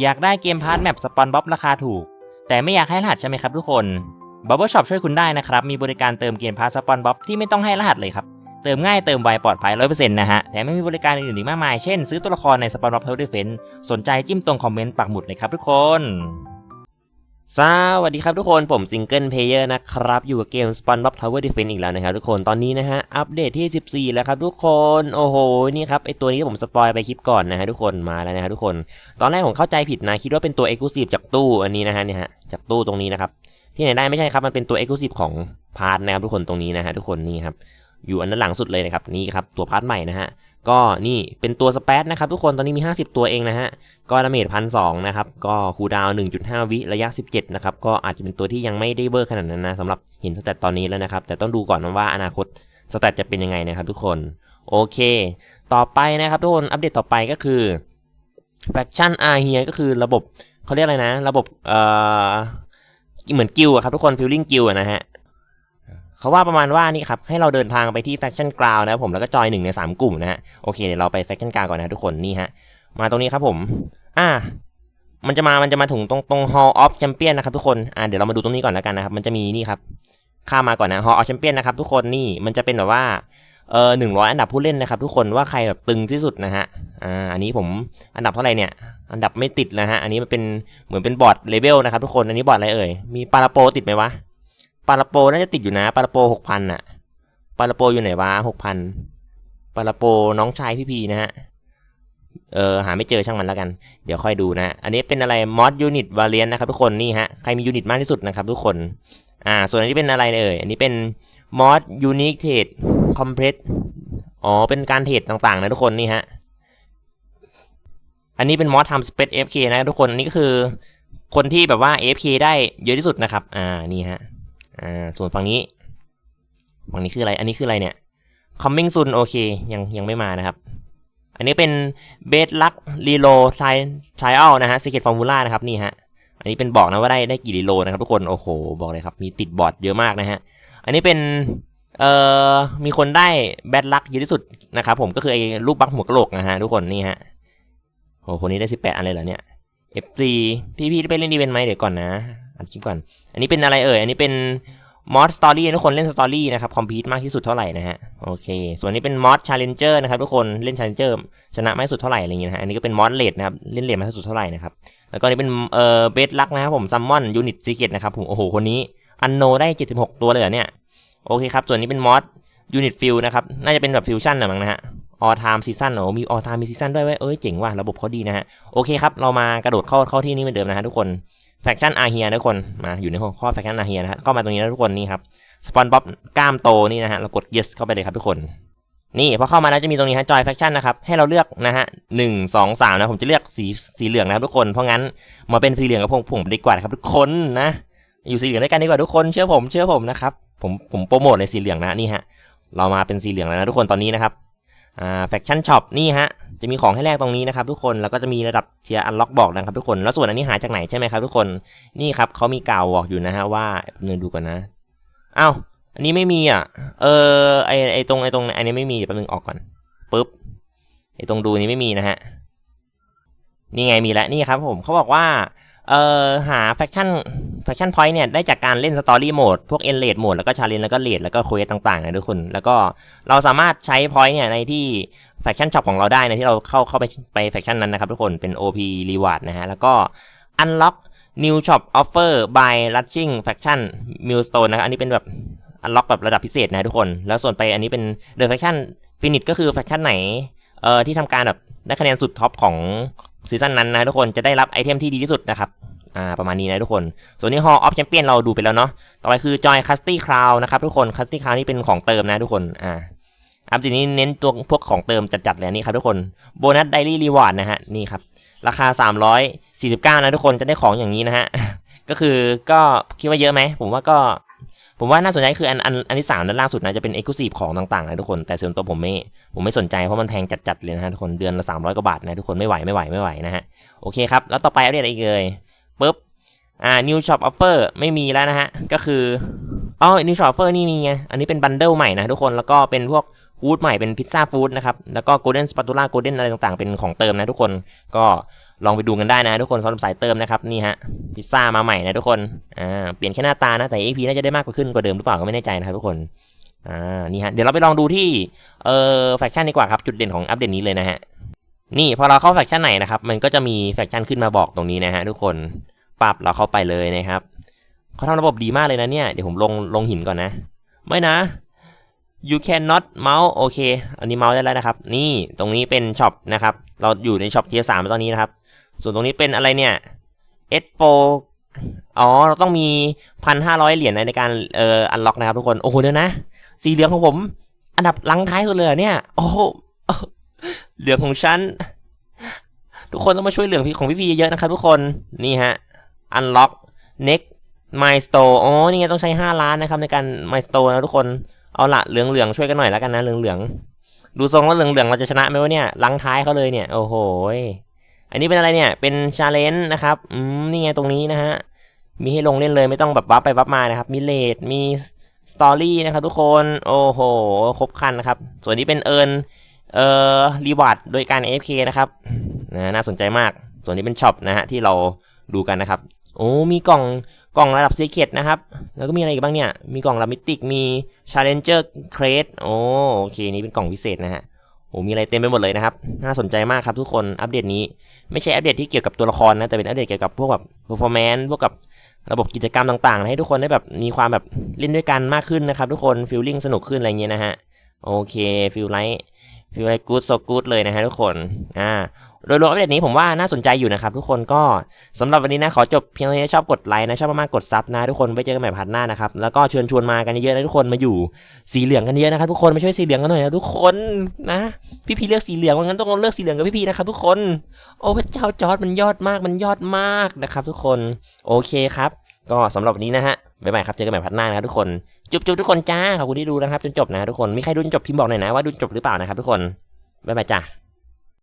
อยากได้เกมพาร์ทแมปสปอนบ๊อบราคาถูก แต่ไม่อยากให้รหัสใช่ไหมครับทุกคนบับเบิลช็อปช่วยคุณได้นะครับ มีบริการเติมเกมพาร์ทสปอนบ๊อบที่ไม่ต้องให้รหัสเลยครับ เติมง่ายเติมไวปลอดภัยร้อยเปอร์เซ็นต์นะฮะแถมไม่มีบริการอื่นๆอีกมากมาย เช่นซื้อตัวละครในสปอนบ๊อบเทลเดฟเฟนสนใจจิ้มตรงคอมเมนต์ปักหมุดเลยครับทุกคน สวัสดีครับทุกคนผมซิงเกิลเพลเยอร์นะครับ อยู่กับเกม SpongeBob Tower Defense อีกแล้วนะครับทุกคนตอนนี้นะฮะ อัปเดตที่ 14 แล้วครับทุกคน โอ้โห นี่ครับ ไอตัวนี้ผมสปอยไปคลิปก่อนนะฮะทุกคนมาแล้วนะฮะทุกคน ตอนแรกผมเข้าใจผิดนะ คิดว่าเป็นตัว Exclusive จากตู้อันนี้นะฮะเนี่ยฮะจากตู้ตรงนี้นะครับ ที่ไหนได้ไม่ใช่ครับ มันเป็นตัว Exclusive ของพาร์ทนะครับทุกคนตรงนี้นะฮะทุกคนนี่ครับอยู่อันด้านหลังสุดเลยนะครับนี่ครับตัวพาร์ทใหม่นะฮะ ก็นี่เป็นตัวสเปซนะครับทุกคนตอนนี้มี 50 ตัวเองนะฮะ ก็ดาเมจพันสองนะครับ ก็คูดาวน์1.5 วิระยะ 17 นะครับ ก็อาจจะเป็นตัวที่ยังไม่ได้เบอร์ขนาดนั้นนะสำหรับเห็นสแตตตอนนี้แล้วนะครับ แต่ต้องดูก่อนว่าอนาคตสแตตจะเป็นยังไงนะครับทุกคนโอเค ต่อไปนะครับทุกคนอัปเดตต่อไปก็คือ Faction R here ก็คือระบบเขาเรียกอะไรนะ ระบบเอ่อเหมือนกิลอะครับทุกคน feeling กิลนะฮะ เขาว่าประมาณว่านี่ครับ ให้เราเดินทางไปที่ Faction Ground นะครับผมแล้วก็จอยหนึ่งในสามกลุ่มนะฮะโอเคเดี๋ยวเราไป Faction Ground ก่อนนะทุกคนนี่ฮะมาตรงนี้ครับผม อ่า มันจะมามันจะมาถึงตรงตรง Hall of Champion นะครับทุกคนอ่าเดี๋ยวเรามาดูตรงนี้ก่อนแล้วกันนะครับ มันจะมีนี่ครับข้ามมาก่อนนะ Hall of Champion นะครับทุกคนนี่มันจะเป็นแบบว่าเออหนึ่งร้อยอันดับผู้เล่นนะครับ ทุกคนว่าใครแบบตึงที่สุดนะฮะอ่าอันนี้ผมอันดับเท่าไหร่เนี่ยอันดับไม่ติดนะฮะอันนี้มันเป็นเหมือนเป็นบอร์ดเลเวลนะครับทุกคนอันนี้บอร์ดอะไรเอ่ยมีปาราโปติดไหมวะ ปาราโปน่าจะติดอยู่นะ ปาราโปหกพันอะปาราโปอยู่ไหนวะหกพันปาราโปน้องชายพี่พีนะฮะ เออหาไม่เจอช่างมันแล้วกัน เดี๋ยวค่อยดูนะ อันนี้เป็นอะไรมอดยูนิตวาเลียนนะครับทุกคนนี่ฮะ ใครมียูนิตมากที่สุดนะครับทุกคน อ่า ส่วนอันนี้เป็นอะไรเอ่ย อันนี้เป็นมอดยูนิคเทรดคอมเพรสอ๋อ เป็นการเทรดต่างๆนะทุกคนนี่ฮะ อันนี้เป็นมอดทำสเปซเอฟเคนะทุกคน อันนี้ก็คือคนที่แบบว่า AFK ได้เยอะที่สุดนะครับ อ่า นี่ฮะ อ่าส่วนฝั่งนี้ ฝั่งนี้คืออะไร อันนี้คืออะไรเนี่ย coming soon โอเค ยังยังไม่มานะครับ อันนี้เป็นเบสลักรีโลทริทรอลนะฮะ secret formula นะครับนี่ฮะ อันนี้เป็นบอกนะว่าได้ได้กี่รีโลนะครับทุกคน โอ้โห บอกเลยครับ มีติดบอร์ดเยอะมากนะฮะ อันนี้เป็นเอ่อมีคนได้แบดลักเยอะที่สุดนะครับผมก็คือไอ้ลูกบักหัวกะโหลกนะฮะทุกคนนี่ฮะโอ้คนนี้ได้สิบแปดอันเลยเหรอเนี่ย F3 พี่พี่ไปเล่นดีเวนไหมเดี๋ยวก่อนนะ อัดคลิปก่อน อันนี้เป็นอะไรเอ่ย อันนี้เป็นมอสสตอรี่ทุกคนเล่นสตอรี่นะครับ คอมพิวต์มากที่สุดเท่าไหร่นะฮะ โอเค ส่วนนี้เป็นมอสชาเลนเจอร์นะครับทุกคน เล่นชาเลนเจอร์ชนะมากที่สุดเท่าไหร่อะไรอย่างเงี้ยนะฮะ อันนี้ก็เป็นมอสเลดนะครับ เล่นเลดมากที่สุดเท่าไหร่นะครับ แล้วก็นี่เป็นเอ่อเบสลักนะครับผมซัมมอนยูนิตซีเกตนะครับผม โอ้โห คนนี้ อันโนได้ 76 ตัวเลยเหรอเนี่ย โอเคครับ ส่วนนี้เป็นมอสยูนิตฟิลนะครับ น่าจะเป็นแบบฟิวชั่นนะมั้งนะฮะออทามซีซั่นโอ้มีออทามมีซีซั่นด้วยเว้ยเอ้ยเจ๋งว่ะระบบเขาดีนะฮะ โอเคครับ เรามากระโดดเข้าเข้าที่นี่เหมือนเดิมนะฮะทุกคน แฟคชั่นอาเฮียทุกคนมาอยู่ในหัวข้อแฟคชั่นอาเฮียนะฮะเข้ามาตรงนี้นะทุกคนนี่ครับสปอนบ๊อบกล้ามโตนี่นะฮะเรากด yes เข้าไปเลยครับทุกคน นี่พอเข้ามาแล้วจะมีตรงนี้ฮะจอยแฟคชั่นนะครับให้เราเลือกนะฮะหนึ่งสองสามนะผมจะเลือกสีสีเหลืองนะครับทุกคนเพราะงั้นมาเป็นสีเหลืองกับผมผมดีกว่าครับทุกคนนะอยู่สีเหลืองด้วยกันดีกว่าทุกคนเชื่อผมเชื่อผมนะครับผมผมโปรโมทในสีเหลืองนะนี่ฮะเรามาเป็นสีเหลืองแล้วนะทุกคนตอนนี้นะครับอ่าแฟคชั่นช็อปนี่ฮะ จะมีของให้แลกตรงนี้นะครับทุกคนแล้วก็จะมีระดับเทียร์อันล็อกบอกนะครับทุกคนแล้วส่วนอันนี้หาจากไหนใช่ไหมครับทุกคนนี่ครับเขามีกล่าวบอกอยู่นะฮะว่าเนื้อดูก่อนนะอ้าวอันนี้ไม่มีอะเออไอไอตรงไอตรงอันนี้ไม่มีแป๊บนึงออกก่อนปุ๊บไอตรงดูนี้ไม่มีนะฮะนี่ไงมีแล้วนี่ครับผมเขาบอกว่าเออหาแฟคชั่น แฟชั่นพอยต์เนี่ยได้จากการเล่นสตอรี่โหมดพวกเอ็นเลดโหมดแล้วก็ชาเลนแล้วก็เลดแล้วก็เควสต่างๆนะทุกคน แล้วก็เราสามารถใช้พอยต์เนี่ยในที่แฟชั่นช็อปของเราได้นะที่เราเข้าเข้าไปไปแฟชั่นนั้นนะครับทุกคนเป็น OP reward นะฮะแล้วก็ unlock new shop offer by rushing faction milestone นะครับอันนี้เป็นแบบ unlock แบบระดับพิเศษนะทุกคน แล้วส่วนไปอันนี้เป็น the faction finish ก็คือแฟคชั่นไหนเอ่อที่ทำการแบบได้คะแนนสุดท็อปของซีซั่นนั้นนะทุกคนจะได้รับไอเทมที่ดีที่สุดนะครับ อ่าประมาณนี้นะทุกคน ส่วนนี้ Hall of Champion เราดูไปแล้วเนาะ ต่อไปคือ Joy Custy Crown นะครับทุกคน Custy Crown นี่เป็นของเติมนะทุกคน อ่า อัปเดตนี้เน้นตัวพวกของเติมจัดๆเลยนี่ครับทุกคน โบนัส Daily Reward นะฮะ นี่ครับ ราคา 349 นะทุกคนจะได้ของอย่างนี้นะฮะ ก็คือก็คิดว่าเยอะไหม ผมว่าก็ ผมว่าน่าสนใจคืออันอันอันที่สามด้านล่างสุดนะจะเป็น Exclusive ของต่างๆนะทุกคน แต่ส่วนตัวผมไม่ผมไม่สนใจเพราะมันแพงจัดๆเลยนะฮะทุกคน เดือนละ300กว่าบาทนะทุกคนไม่ไหวไม่ไหวไม่ไหวนะฮะ โอเคครับ แล้วต่อไปอัปเดตอะไรอีกเลย ปุ๊บอ่า new shop offer ไม่มีแล้วนะฮะ ก็คืออ๋อ new shop offer นี่มีไง อันนี้เป็นบันเดิลใหม่นะทุกคน แล้วก็เป็นพวกฟู้ดใหม่เป็นพิซซ่าฟู้ดนะครับ แล้วก็ golden spatula golden อะไรต่างๆ เป็นของเติมนะทุกคน ก็ลองไปดูกันได้นะทุกคนสำหรับสายเติมนะครับ นี่ฮะ พิซซ่ามาใหม่นะทุกคน อ่า เปลี่ยนแค่หน้าตานะ แต่ AP น่าจะได้มากกว่าขึ้นกว่าเดิมหรือเปล่าก็ไม่แน่ใจนะครับทุกคน อ่า นี่ฮะ เดี๋ยวเราไปลองดูที่ เอ่อ แฟคชั่นดีกว่าครับ จุดเด่นของอัปเดตนี้เลยนะฮะ นี่พอเราเข้าแฟคชั่นไหนนะครับ มันก็จะมีแฟคชั่นขึ้นมาบอกตรงนี้นะฮะทุกคน ปรับเราเข้าไปเลยนะครับเขาทำระบบดีมากเลยนะเนี่ย เดี๋ยวผมลงลงหินก่อนนะ ไม่นะ you cannot mouse โอเค อันนี้เมาส์ได้แล้วนะครับ นี่ตรงนี้เป็นช็อปนะครับ เราอยู่ในช็อปเทียสามตอนนี้นะครับ ส่วนตรงนี้เป็นอะไรเนี่ย S4 อ๋อ เราต้องมีพันห้าร้อยเหรียญในการเอ่ออันล็อกนะครับทุกคน โอ้โหเดี๋ยวนะ สีเหลืองของผม อันดับลังท้ายสุดเลยเนี่ย โอ้โหเหลืองของฉัน ทุกคนต้องมาช่วยเหลืองพี่ของพี่พีเยอะนะครับทุกคน นี่ฮะ อันล็อก next milestone อ๋อ นี่ไงต้องใช้ห้าล้านนะครับในการ milestone นะทุกคน เอาละเหลืองเหลืองๆช่วยกันหน่อยแล้วกันนะ เหลืองเหลืองๆดูทรงว่าเหลืองเหลืองๆเราจะชนะไหมวะเนี่ย ลังท้ายเขาเลยเนี่ย โอ้โห อันนี้เป็นอะไรเนี่ย เป็นชาเลนจ์นะครับ อืม นี่ไงตรงนี้นะฮะ มีให้ลงเล่นเลยไม่ต้องแบบวับไปวับมานะครับ มีเลดมีสตอรี่นะครับทุกคน โอ้โห ครบคันนะครับ ส่วนนี้เป็นเอิร์นเอ่อรีวาร์ดโดยการ AFK นะครับนะน่าสนใจมาก ส่วนนี้เป็นช็อปนะฮะที่เราดูกันนะครับ โอ้มีกล่องกล่องระดับซีเค t นะครับ แล้วก็มีอะไรอีกบ้างเนี่ย มีกล่องระดับมิติก มี Challenger Crate โอ้โอเค นี่เป็นกล่องพิเศษนะฮะ โอ้มีอะไรเต็มไปหมดเลยนะครับ น่าสนใจมากครับทุกคน อัปเดตนี้ ไม่ใช่อัปเดตที่เกี่ยวกับตัวละครนะ แต่เป็นอัปเดตเกี่ยวกับพวกแบบ performance พวกกับระบบกิจกรรมต่างๆ ให้ทุกคนได้แบบมีความแบบเล่นด้วยกันมากขึ้นนะครับทุกคน ฟีลลิ่งสนุกขึ้นอะไรเงี้ยนะฮะ โอเค ฟีลไลท์ ฟีลไลท์กู๊ดโซกู๊ดเลยนะฮะทุกคนอ่าโดยรวมอัปเดตนี้ผมว่าน่าสนใจอยู่นะครับ ทุกคนก็สำหรับวันนี้นะขอจบเพียงเท่านี้ชอบกดไลค์นะชอบมากๆกดซับนะทุกคนไว้เจอกันใหม่พาร์ทหน้านะครับแล้วก็เชิญชวนมากันเยอะๆนะทุกคนมาอยู่สีเหลืองกันเยอะนะครับทุกคนมาช่วยสีเหลืองกันหน่อยนะทุกคนนะพี่พีเลือกสีเหลืองว่างั้นต้องเลือกสีเหลืองกับพี่พีนะครับทุกคนโอ้พระเจ้าจอร์ดมันยอดมากมันยอดมากนะครับ ทุกคนโอเคครับ ก็สำหรับวันนี้นะฮะบ๊ายบายครับเจอกันใหม่พาร์ทหน้านะครับทุกคน จุ๊บๆทุกคนจ้าขอบคุณที่ดูนะครับจนจบนะทุกคนมีใครดูจนจบพิมพ์บอกหน่อยนะว่าดูจบหรือเปล่านะครับทุกคนบ๊ายบายจ้า